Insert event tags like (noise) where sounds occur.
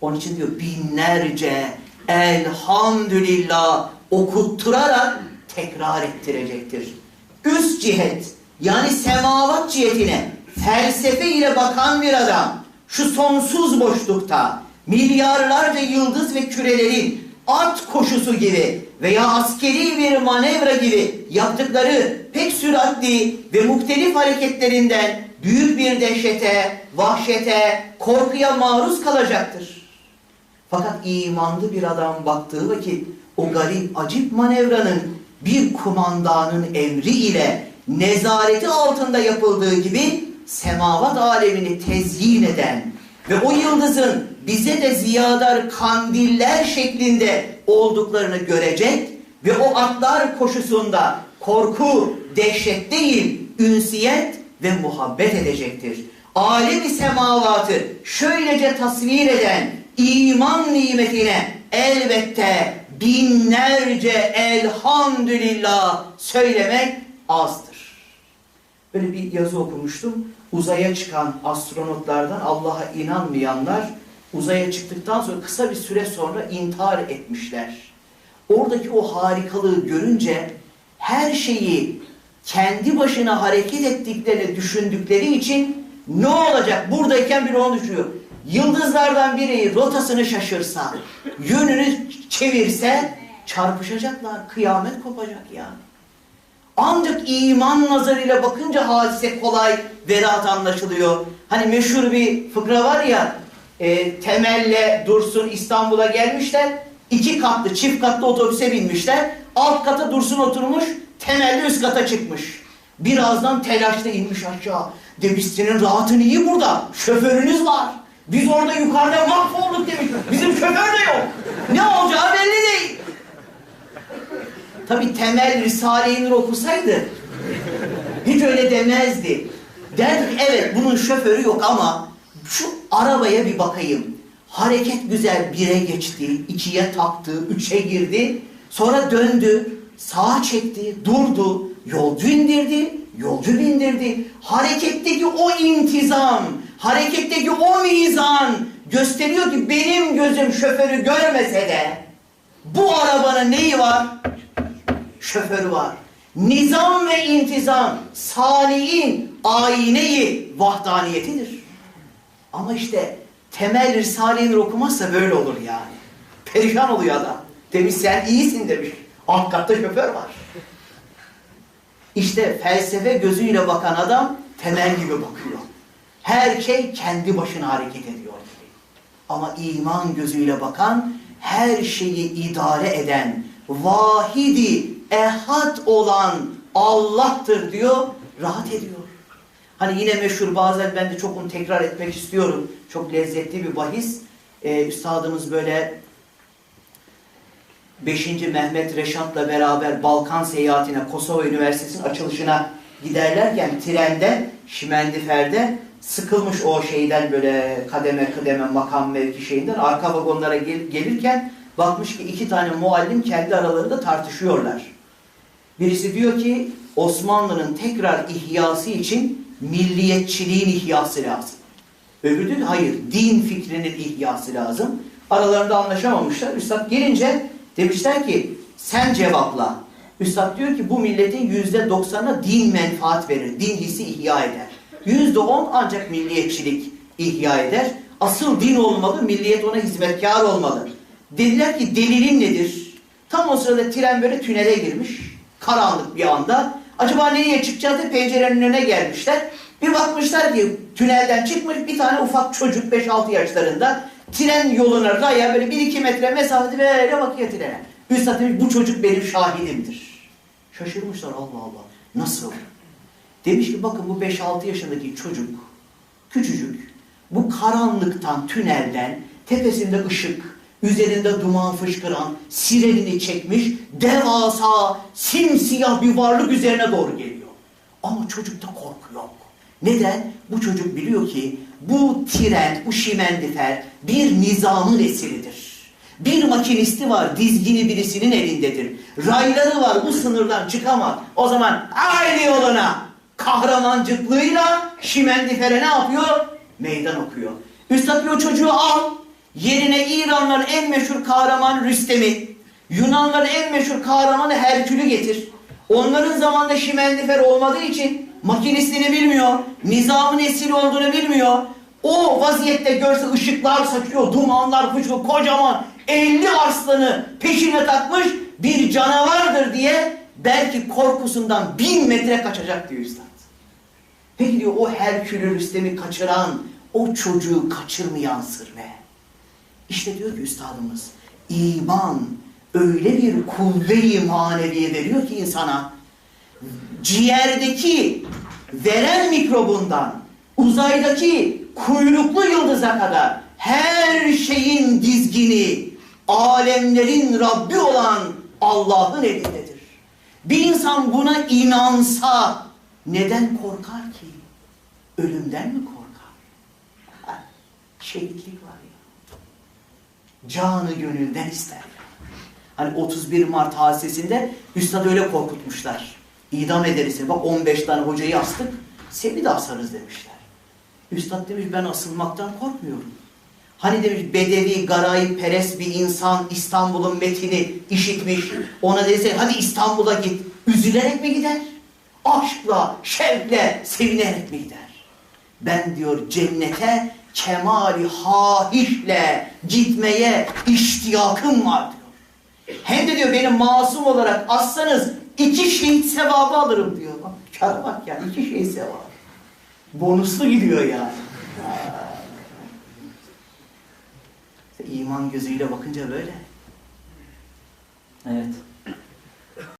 Onun için diyor binlerce elhamdülillah okutturarak tekrar ettirecektir. Üst cihet yani semavat cihetine felsefe ile bakan bir adam şu sonsuz boşlukta milyarlarca yıldız ve kürelerin at koşusu gibi veya askeri bir manevra gibi yaptıkları pek süratli ve muhtelif hareketlerinden büyük bir dehşete, vahşete, korkuya maruz kalacaktır. Fakat imanlı bir adam baktığı vakit o garip acip manevranın bir kumandanın emri ile nezareti altında yapıldığı gibi semavat alemini tezyin eden ve o yıldızın bize de ziyadar kandiller şeklinde olduklarını görecek ve o atlar koşusunda korku, dehşet değil, ünsiyet ve muhabbet edecektir. Alemi semavatı şöylece tasvir eden iman nimetine elbette binlerce elhamdülillah söylemek azdır. Böyle bir yazı okumuştum. Uzaya çıkan astronotlardan Allah'a inanmayanlar uzaya çıktıktan sonra kısa bir süre sonra intihar etmişler. Oradaki o harikalığı görünce her şeyi kendi başına hareket ettiklerini düşündükleri için ne olacak? Buradayken biri onu düşünüyor. Yıldızlardan biri rotasını şaşırsa, yönünü çevirse çarpışacaklar. Kıyamet kopacak yani. Ancak iman nazarıyla bakınca hadise kolay ve rahat anlaşılıyor. Hani meşhur bir fıkra var ya, e, Temel'le Dursun İstanbul'a gelmişler. iki katlı, çift katlı otobüse binmişler. Alt kata Dursun oturmuş, Temel'le üst kata çıkmış. Birazdan telaşla inmiş aşağı. Demiş senin rahatın iyi burada, şoförünüz var. Biz orada yukarıda mahvolduk demiş. Bizim şoför de yok. Ne olacağı belli değil. Tabi temel Risale-i Nur okusaydı hiç öyle demezdi. Derdi evet bunun şoförü yok ama şu arabaya bir bakayım. Hareket güzel bire geçti, ikiye taktı, üçe girdi. Sonra döndü, sağa çekti, durdu, yolcu indirdi, yolcu bindirdi. Hareketteki o intizam, hareketteki o mizan gösteriyor ki benim gözüm şoförü görmese de bu arabanın neyi var? şoförü var. Nizam ve intizam salihin ayneyi vahdaniyetidir. Ama işte temel Risale-i Nur okumazsa böyle olur yani. Perişan oluyor adam. Demiş sen iyisin demiş. Alt katta şoför var. İşte felsefe gözüyle bakan adam temel gibi bakıyor. Her şey kendi başına hareket ediyor gibi. Ama iman gözüyle bakan her şeyi idare eden, vahidi, ehad olan Allah'tır diyor, rahat ediyor. Hani yine meşhur bazen ben de çok onu tekrar etmek istiyorum. Çok lezzetli bir bahis. Ee, üstadımız böyle 5. Mehmet Reşat'la beraber Balkan seyahatine, Kosova Üniversitesi'nin açılışına giderlerken trende, Şimendifer'de sıkılmış o şeyden böyle kademe kademe makam mevki şeyinden arka vagonlara gel- gelirken bakmış ki iki tane muallim kendi aralarında tartışıyorlar. Birisi diyor ki Osmanlı'nın tekrar ihyası için milliyetçiliğin ihyası lazım. Öbürü diyor hayır din fikrinin ihyası lazım. Aralarında anlaşamamışlar. Üstad gelince demişler ki sen cevapla. Üstad diyor ki bu milletin yüzde doksanına din menfaat verir. Din hissi ihya eder. Yüzde on ancak milliyetçilik ihya eder. Asıl din olmalı, milliyet ona hizmetkar olmalı. Dediler ki delilin nedir? Tam o sırada tren böyle tünele girmiş. Karanlık bir anda. Acaba nereye çıkacağız diye pencerenin önüne gelmişler. Bir bakmışlar ki tünelden çıkmış bir tane ufak çocuk 5-6 yaşlarında tren yoluna raya böyle 1-2 metre mesafede böyle bakıyor trene. Üstad demiş bu çocuk benim şahidimdir. Şaşırmışlar Allah Allah. Nasıl? Demiş ki bakın bu 5-6 yaşındaki çocuk küçücük bu karanlıktan tünelden tepesinde ışık üzerinde duman fışkıran sirenini çekmiş devasa simsiyah bir varlık üzerine doğru geliyor. Ama çocukta korku yok. Neden? Bu çocuk biliyor ki bu tren, bu şimendifer bir nizamın esiridir. Bir makinisti var, dizgini birisinin elindedir. Rayları var, bu sınırdan çıkamaz. O zaman aynı yoluna kahramancıklığıyla şimendifere ne yapıyor? Meydan okuyor. Üstad diyor çocuğu al, Yerine İranların en meşhur kahraman Rüstem'i, Yunanların en meşhur kahramanı Herkül'ü getir. Onların zamanında şimendifer olmadığı için makinistini bilmiyor, nizamın esiri olduğunu bilmiyor. O vaziyette görse ışıklar saçıyor, dumanlar fışkırıyor, kocaman 50 arslanı peşine takmış bir canavardır diye belki korkusundan bin metre kaçacak diyor üstad. Peki diyor o Herkül'ü Rüstem'i kaçıran, o çocuğu kaçırmayan sır ne? İşte diyor ki üstadımız, iman öyle bir kuvve-i maneviye veriyor ki insana, ciğerdeki veren mikrobundan, uzaydaki kuyruklu yıldıza kadar her şeyin dizgini, alemlerin Rabbi olan Allah'ın elindedir. Bir insan buna inansa neden korkar ki? Ölümden mi korkar? Ha, (laughs) Şehitlik var ya. Canı gönülden ister. Hani 31 Mart hadisesinde Üstad öyle korkutmuşlar. İdam ederiz. Bak 15 tane hocayı astık. Seni de asarız demişler. Üstad demiş ben asılmaktan korkmuyorum. Hani demiş bedevi, garayip, perest bir insan İstanbul'un metini işitmiş. Ona dese hadi İstanbul'a git. Üzülerek mi gider? Aşkla, şevkle, sevinerek mi gider? Ben diyor cennete kemali hahişle gitmeye iştiyakım var diyor. Hem de diyor beni masum olarak assanız iki şehit sevabı alırım diyor. Bak, bak ya iki şehit sevabı. Bonuslu gidiyor yani. İşte iman gözüyle bakınca böyle. Evet.